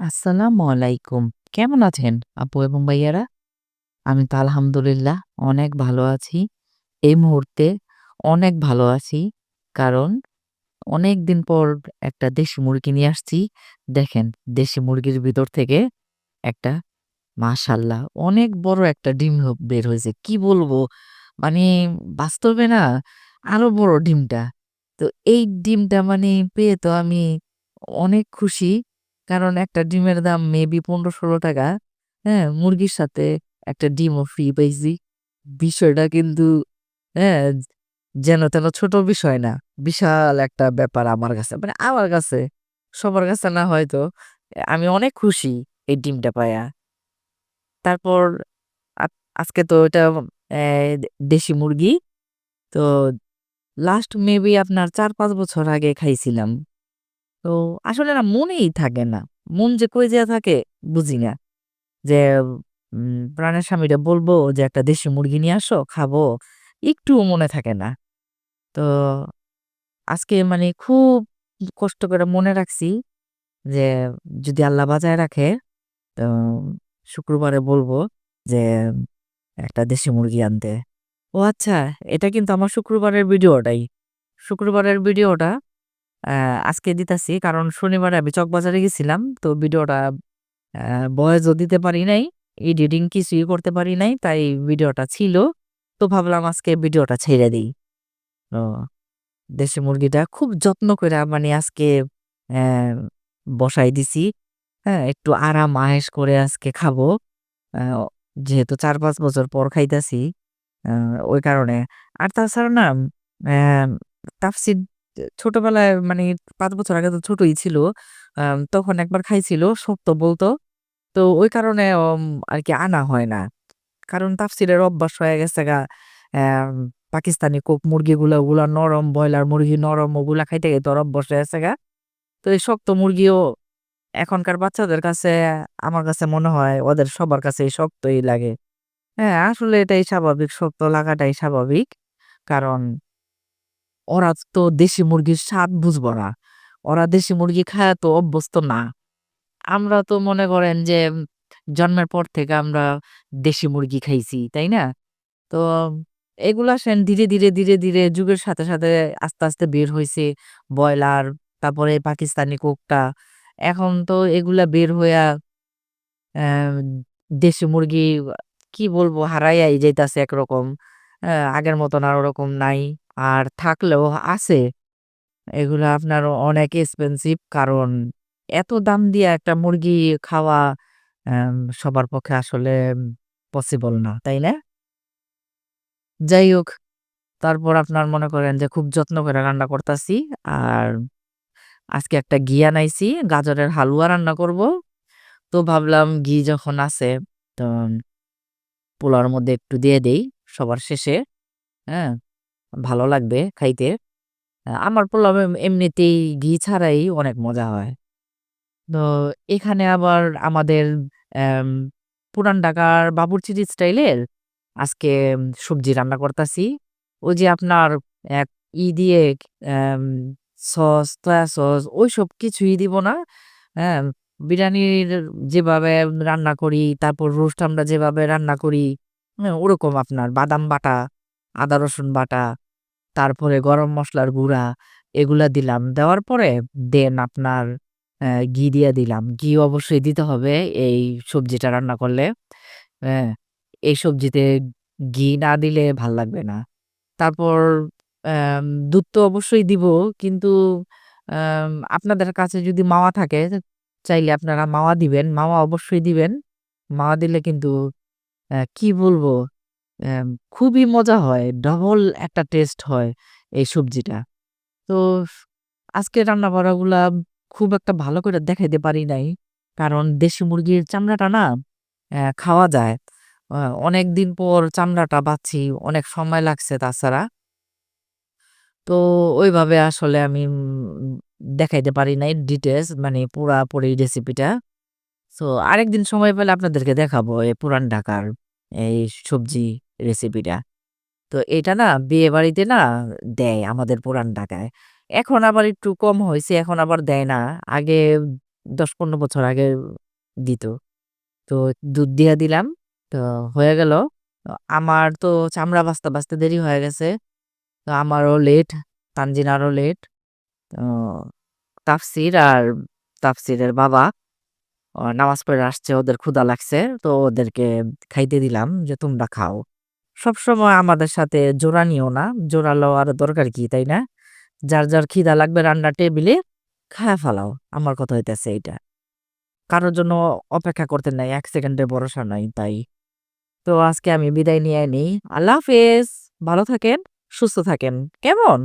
আসসালামু আলাইকুম। কেমন আছেন আপু এবং ভাইয়ারা? আমি তো আলহামদুলিল্লাহ অনেক ভালো আছি। এই মুহূর্তে অনেক ভালো আছি। কারণ অনেক দিন পর একটা দেশি মুরগি নিয়ে আসছি। দেখেন, দেশি মুরগির ভিতর থেকে একটা, মাশাআল্লাহ, অনেক বড় একটা ডিম বের হয়েছে কি বলব? মানে বাস্তবে না আরও বড় ডিমটা। তো এই ডিমটা মানে পেয়ে তো আমি অনেক খুশি। কারণ একটা ডিমের দাম মেবি ৳১৫-১৬ হ্যাঁ? মুরগির সাথে একটা ডিমও ফ্রি পাইছি। বিষয়টা কিন্তু হ্যাঁ? যেন তেন ছোট বিষয় না। বিশাল একটা ব্যাপার আমার কাছে। মানে আমার কাছে, সবার কাছে না হয়তো। আমি অনেক খুশি এই ডিমটা পাইয়া। তারপর আজকে তো এটা দেশি মুরগি। তো লাস্ট মেবি আপনার ৪-৫ বছর আগে খাইছিলাম। তো আসলে না মনেই থাকে না। মন যে কই যেয়ে থাকে বুঝি না। যে প্রাণের স্বামীরে বলব যে, "একটা দেশি মুরগি নিয়ে আসো, খাব।" একটুও মনে থাকে না। তো আজকে মানে খুব কষ্ট করে মনে রাখছি যে, যদি আল্লাহ বাজায় রাখে তো শুক্রবারে বলব যে, একটা দেশি মুরগি আনতে। ও আচ্ছা, এটা কিন্তু আমার শুক্রবারের ভিডিওটাই। শুক্রবারের ভিডিওটা আজকে দিতাছি। কারণ শনিবারে আমি চকবাজারে গেছিলাম। তো ভিডিওটা অ্যা ভয়েসও দিতে পারি নাই। এডিটিং কিছুই করতে পারি নাই। তাই ভিডিওটা ছিল। তো ভাবলাম আজকে ভিডিওটা ছেড়ে দিই দেশি মুরগিটা খুব যত্ন করে মানে আজকে বসায় দিছি। হ্যাঁ? একটু আরাম, আয়েশ করে আজকে খাব। যেহেতু ৪-৫ বছর পর খাইতাছি। ওই কারণে। আর তাছাড়া না অ্যা তাফসীর ছোটবেলায় মানে ৫ বছর আগে তো ছোটই ছিল। তখন একবার খাইছিল, শক্ত বলত। তো ওই কারণে অম আরকি আনা হয় না। কারণ তাফসীরের অভ্যাস হয়ে গেছেগা অ্যা পাকিস্তানি কোক মুরগিগুলা ওগুলা নরম, ব্রয়লার মুরগি নরম ওগুলা খাইতে, খাইতে ওর অভ্যাস গেছেগা। তো এই শক্ত মুরগিও এখনকার বাচ্চাদের কাছে আমার কাছে মনে হয় ওদের সবার কাছেই শক্তই লাগে। হ্যাঁ, আসলে এটাই স্বাভাবিক। শক্ত লাগাটাই স্বাভাবিক। কারণ ওরা তো দেশি মুরগির স্বাদ বুঝব না। ওরা দেশি মুরগি খায়া তো অভ্যস্ত না। আমরা তো মনে করেন যে জন্মের পর থেকে আমরা দেশি মুরগি খাইছি, তাই না? তো এগুলা সেন ধীরে, ধীরে, ধীরে, ধীরে যুগের সাথে, সাথে আস্তে, আস্তে বের হইছে ব্রয়লার, তারপরে পাকিস্তানি কোকটা। এখন তো এগুলা বের হইয়া দেশি মুরগি কি বলব হারাইয়াই যাইতাছে একরকম। আগের মতন আর ওরকম নাই। আর থাকলেও আছে। এগুলা আপনার অনেক এক্সপেন্সিভ কারণ এত দাম দিয়ে একটা মুরগি খাওয়া সবার পক্ষে আসলে পসিবল না, তাই না? যাই হোক, তারপর আপনার মনে করেন যে খুব যত্ন করে রান্না করতাছি। আর আজকে একটা ঘি আনাইছি, গাজরের হালুয়া রান্না করব। তো ভাবলাম ঘি যখন আছে তো পোলার মধ্যে একটু দিয়ে দেই সবার শেষে। হ্যাঁ? ভালো লাগবে খাইতে। আমার পোলাও এমনিতেই ঘি ছাড়াই অনেক মজা হয়। তো এখানে আবার আমাদের পুরান ঢাকার বাবুর্চির স্টাইলের আজকে সবজি রান্না করতাছি। ওই যে আপনার এক ই দিয়ে সস, সয়া সস ওই সব কিছুই দিব না। হ্যাঁ? বিরিয়ানির যেভাবে রান্না করি, তারপর রোস্ট আমরা যেভাবে রান্না করি, হ্যাঁ? ওরকম আপনার বাদাম বাটা, আদা রসুন বাটা, তারপরে গরম মশলার গুঁড়া এগুলা দিলাম। দেওয়ার পরে দেন আপনার ঘি দিয়ে দিলাম। ঘি অবশ্যই দিতে হবে এই সবজিটা রান্না করলে। হ্যাঁ? এই সবজিতে ঘি না দিলে ভালো লাগবে না। তারপর দুধ তো অবশ্যই দিব। কিন্তু আপনাদের কাছে যদি মাওয়া থাকে চাইলে আপনারা মাওয়া দিবেন। মাওয়া অবশ্যই দিবেন। মাওয়া দিলে কিন্তু কি বলব? খুবই মজা হয়। ডবল একটা টেস্ট হয় এই সবজিটা। তো আজকে রান্না-বাড়াগুলা খুব একটা ভালো করে দেখাইতে পারি নাই। কারণ দেশি মুরগির চামড়াটা না খাওয়া যায়। অনেক দিন পর চামড়াটা বাছছি। অনেক সময় লাগছে তাছাড়া। তো ওইভাবে আসলে আমি দেখাইতে পারি নাই ডিটেলস মানে পুরাপুরি রেসিপিটা। সো আরেকদিন সময় পেলে আপনাদেরকে দেখাবো, এই পুরান ঢাকার এই সবজি রেসিপিটা। তো এটা না বিয়েবাড়িতে না দেয় আমাদের পুরান ঢাকায়। এখন আবার একটু কম হইছে। এখন আবার দেয় না। আগে ১০-১৫ বছর আগে দিত। তো দুধ দিয়া দিলাম। তো হয়ে গেল। আমার তো চামড়া বাছতে, বাছতে দেরি হয়ে গেছে। তো আমারও লেট, তানজিনারও লেট। তো তাফসীর আর তাফসীরের বাবা নামাজ পড়ে আসছে, ওদের ক্ষুধা লাগছে। তো ওদেরকে খাইতে দিলাম যে, "তোমরা খাও।" সবসময় আমাদের সাথে জোড়া নিও না। জোড়া লওয়ার দরকার কি, তাই না? যার, যার খিদা লাগবে রান্না টেবিলে খায় ফেলাও। আমার কথা হইতেছে এইটা। কারোর জন্য অপেক্ষা করতে নাই। এক সেকেন্ডে ভরসা নাই তাই। তো আজকে আমি বিদায় নিয়ে নিই। আল্লাহ হাফেজ। ভালো থাকেন, সুস্থ থাকেন। কেমন?